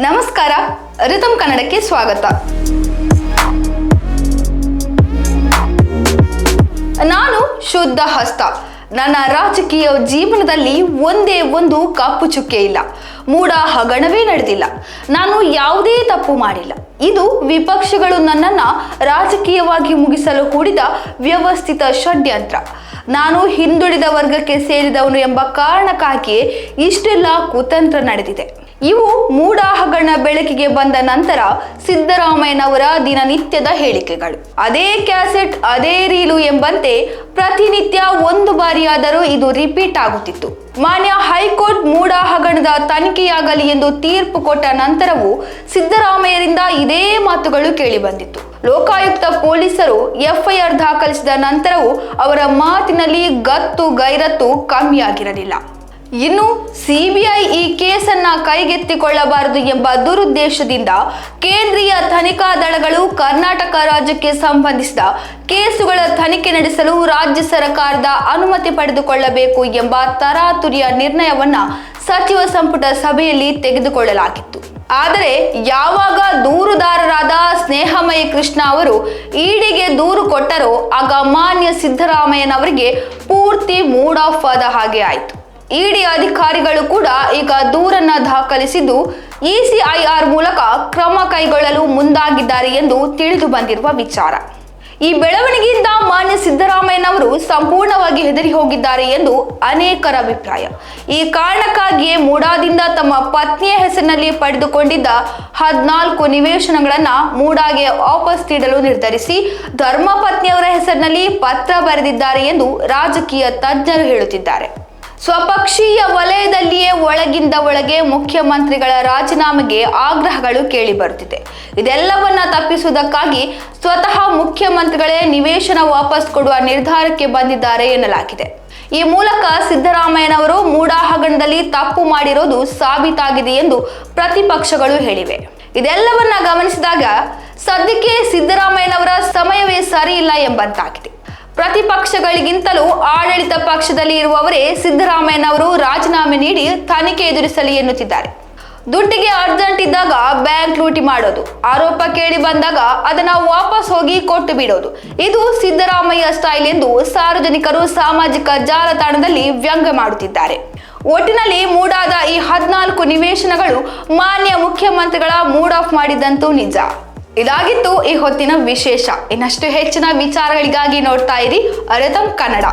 ನಮಸ್ಕಾರ ರಿತಮ್ ಕನ್ನಡಕ್ಕೆ ಸ್ವಾಗತ. ನಾನು ಶುದ್ಧ ಹಸ್ತ. ನನ್ನ ರಾಜಕೀಯ ಜೀವನದಲ್ಲಿ ಒಂದೇ ಒಂದು ಕಪ್ಪು ಚುಕ್ಕೆ ಇಲ್ಲ. ಮೂಡ ಹಗಣವೇ ನಡೆದಿಲ್ಲ. ನಾನು ಯಾವುದೇ ತಪ್ಪು ಮಾಡಿಲ್ಲ. ಇದು ವಿಪಕ್ಷಗಳು ನನ್ನನ್ನು ರಾಜಕೀಯವಾಗಿ ಮುಗಿಸಲು ಕೂಡಿದ ವ್ಯವಸ್ಥಿತ ಷಡ್ಯಂತ್ರ. ನಾನು ಹಿಂದುಳಿದ ವರ್ಗಕ್ಕೆ ಸೇರಿದವನು ಎಂಬ ಕಾರಣಕ್ಕಾಗಿಯೇ ಇಷ್ಟೆಲ್ಲ ಕುತಂತ್ರ ನಡೆದಿದೆ. ಇವು ಹಗರಣ ಬೆಳಕಿಗೆ ಬಂದ ನಂತರ ಸಿದ್ದರಾಮಯ್ಯನವರ ದಿನನಿತ್ಯದ ಹೇಳಿಕೆಗಳು. ಅದೇ ಕ್ಯಾಸೆಟ್, ಅದೇ ರೀಲು ಎಂಬಂತೆ ಪ್ರತಿನಿತ್ಯ ಒಂದು ಬಾರಿಯಾದರೂ ಇದು ರಿಪೀಟ್ ಆಗುತ್ತಿತ್ತು. ಮಾನ್ಯ ಹೈಕೋರ್ಟ್ ಮೂಡಾಹಗಣದ ತನಿಖೆಯಾಗಲಿ ಎಂದು ತೀರ್ಪು ಕೊಟ್ಟ ನಂತರವೂ ಸಿದ್ದರಾಮಯ್ಯರಿಂದ ಇದೇ ಮಾತುಗಳು ಕೇಳಿಬಂದಿತ್ತು ಲೋಕಾಯುಕ್ತ ಪೊಲೀಸರು ಎಫ್ಐಆರ್ ದಾಖಲಿಸಿದ ನಂತರವೂ ಅವರ ಮಾತಿನಲ್ಲಿ ಗತ್ತು ಗೈರತ್ತು ಕಮ್ಮಿಯಾಗಿರಲಿಲ್ಲ. ಇನ್ನು ಸಿಬಿಐ ಈ ಕೇಸನ್ನ ಕೈಗೆತ್ತಿಕೊಳ್ಳಬಾರದು ಎಂಬ ದುರುದ್ದೇಶದಿಂದ ಕೇಂದ್ರೀಯ ತನಿಖಾ ದಳಗಳು ಕರ್ನಾಟಕ ರಾಜ್ಯಕ್ಕೆ ಸಂಬಂಧಿಸಿದ ಕೇಸುಗಳ ತನಿಖೆ ನಡೆಸಲು ರಾಜ್ಯ ಸರ್ಕಾರದ ಅನುಮತಿ ಪಡೆದುಕೊಳ್ಳಬೇಕು ಎಂಬ ತರಾತುರಿಯ ನಿರ್ಣಯವನ್ನ ಸಚಿವ ಸಂಪುಟ ಸಭೆಯಲ್ಲಿ ತೆಗೆದುಕೊಳ್ಳಲಾಗಿತ್ತು. ಆದರೆ ಯಾವಾಗ ದೂರುದಾರರಾದ ಸ್ನೇಹಮಯ ಕೃಷ್ಣ ಅವರು ಈಡಿಗೆ ದೂರು ಕೊಟ್ಟರೋ ಆಗ ಮಾನ್ಯ ಸಿದ್ದರಾಮಯ್ಯನವರಿಗೆ ಪೂರ್ತಿ ಮೂಡ್ ಆಫ್ ಆದ ಹಾಗೆ ಆಯಿತು. ಇಡಿ ಅಧಿಕಾರಿಗಳು ಕೂಡ ಈಗ ದೂರನ್ನ ದಾಖಲಿಸಿದ್ದು ಇಸಿಐಆರ್ ಮೂಲಕ ಕ್ರಮ ಕೈಗೊಳ್ಳಲು ಮುಂದಾಗಿದ್ದಾರೆ ಎಂದು ತಿಳಿದು ಬಂದಿರುವ ವಿಚಾರ. ಈ ಬೆಳವಣಿಗೆಯಿಂದ ಮಾನ್ಯ ಸಿದ್ದರಾಮಯ್ಯನವರು ಸಂಪೂರ್ಣವಾಗಿ ಹೆದರಿ ಹೋಗಿದ್ದಾರೆ ಎಂದು ಅನೇಕರ ಅಭಿಪ್ರಾಯ. ಈ ಕಾರಣಕ್ಕಾಗಿಯೇ ಮೂಡಾದಿಂದ ತಮ್ಮ ಪತ್ನಿಯ ಹೆಸರಿನಲ್ಲಿ ಪಡೆದುಕೊಂಡಿದ್ದ ಹದಿನಾಲ್ಕು ನಿವೇಶನಗಳನ್ನು ಮೂಡಾಗೆ ವಾಪಸ್ ನೀಡಲು ನಿರ್ಧರಿಸಿ ಧರ್ಮಪತ್ನಿಯವರ ಹೆಸರಿನಲ್ಲಿ ಪತ್ರ ಬರೆದಿದ್ದಾರೆ ಎಂದು ರಾಜಕೀಯ ತಜ್ಞರು ಹೇಳುತ್ತಿದ್ದಾರೆ. ಸ್ವಪಕ್ಷೀಯ ವಲಯದಲ್ಲಿಯೇ ಒಳಗಿಂದ ಒಳಗೆ ಮುಖ್ಯಮಂತ್ರಿಗಳ ರಾಜೀನಾಮೆಗೆ ಆಗ್ರಹಗಳು ಕೇಳಿ ಬರುತ್ತಿದೆ. ಇದೆಲ್ಲವನ್ನ ತಪ್ಪಿಸುವುದಕ್ಕಾಗಿ ಸ್ವತಃ ಮುಖ್ಯಮಂತ್ರಿಗಳೇ ನಿವೇಶನ ವಾಪಸ್ ಕೊಡುವ ನಿರ್ಧಾರಕ್ಕೆ ಬಂದಿದ್ದಾರೆ ಎನ್ನಲಾಗಿದೆ. ಈ ಮೂಲಕ ಸಿದ್ದರಾಮಯ್ಯನವರು ಮೂಡಾಹಗಣದಲ್ಲಿ ತಪ್ಪು ಮಾಡಿರೋದು ಸಾಬೀತಾಗಿದೆ ಎಂದು ಪ್ರತಿಪಕ್ಷಗಳು ಹೇಳಿವೆ. ಇದೆಲ್ಲವನ್ನ ಗಮನಿಸಿದಾಗ ಸದ್ಯಕ್ಕೆ ಸಿದ್ದರಾಮಯ್ಯನವರ ಸಮಯವೇ ಸರಿ ಇಲ್ಲ ಎಂಬಂತಾಗಿದೆ. ಪ್ರತಿಪಕ್ಷಗಳಿಗಿಂತಲೂ ಆಡಳಿತ ಪಕ್ಷದಲ್ಲಿ ಇರುವವರೇ ಸಿದ್ದರಾಮಯ್ಯನವರು ರಾಜೀನಾಮೆ ನೀಡಿ ತನಿಖೆ ಎದುರಿಸಲಿ ಎನ್ನುತ್ತಿದ್ದಾರೆ. ದುಡ್ಡಿಗೆ ಅರ್ಜೆಂಟ್ ಇದ್ದಾಗ ಬ್ಯಾಂಕ್ ಲೂಟಿ ಮಾಡೋದು. ಆರೋಪ ಕೇಳಿ ಬಂದಾಗ ಅದನ್ನ ವಾಪಸ್ ಹೋಗಿ ಕೊಟ್ಟು ಬಿಡೋದು. ಇದು ಸಿದ್ದರಾಮಯ್ಯ ಸ್ಟೈಲ್ ಎಂದು ಸಾರ್ವಜನಿಕರು ಸಾಮಾಜಿಕ ಜಾಲತಾಣದಲ್ಲಿ ವ್ಯಂಗ್ಯ ಮಾಡುತ್ತಿದ್ದಾರೆ. ಒಟ್ಟಿನಲ್ಲಿ ಮೂಡಾದ ಈ ಹದಿನಾಲ್ಕು ನಿವೇಶನಗಳು ಮಾನ್ಯ ಮುಖ್ಯಮಂತ್ರಿಗಳ ಮೂಡ್ ಆಫ್ ಮಾಡಿದ್ದಂತೂ ನಿಜ. ಇದಾಗಿತ್ತು ಈ ಹೊತ್ತಿನ ವಿಶೇಷ. ಇನ್ನಷ್ಟು ಹೆಚ್ಚಿನ ವಿಚಾರಗಳಿಗಾಗಿ ನೋಡ್ತಾ ಇರಿ ಅರೆತಂ ಕನ್ನಡ.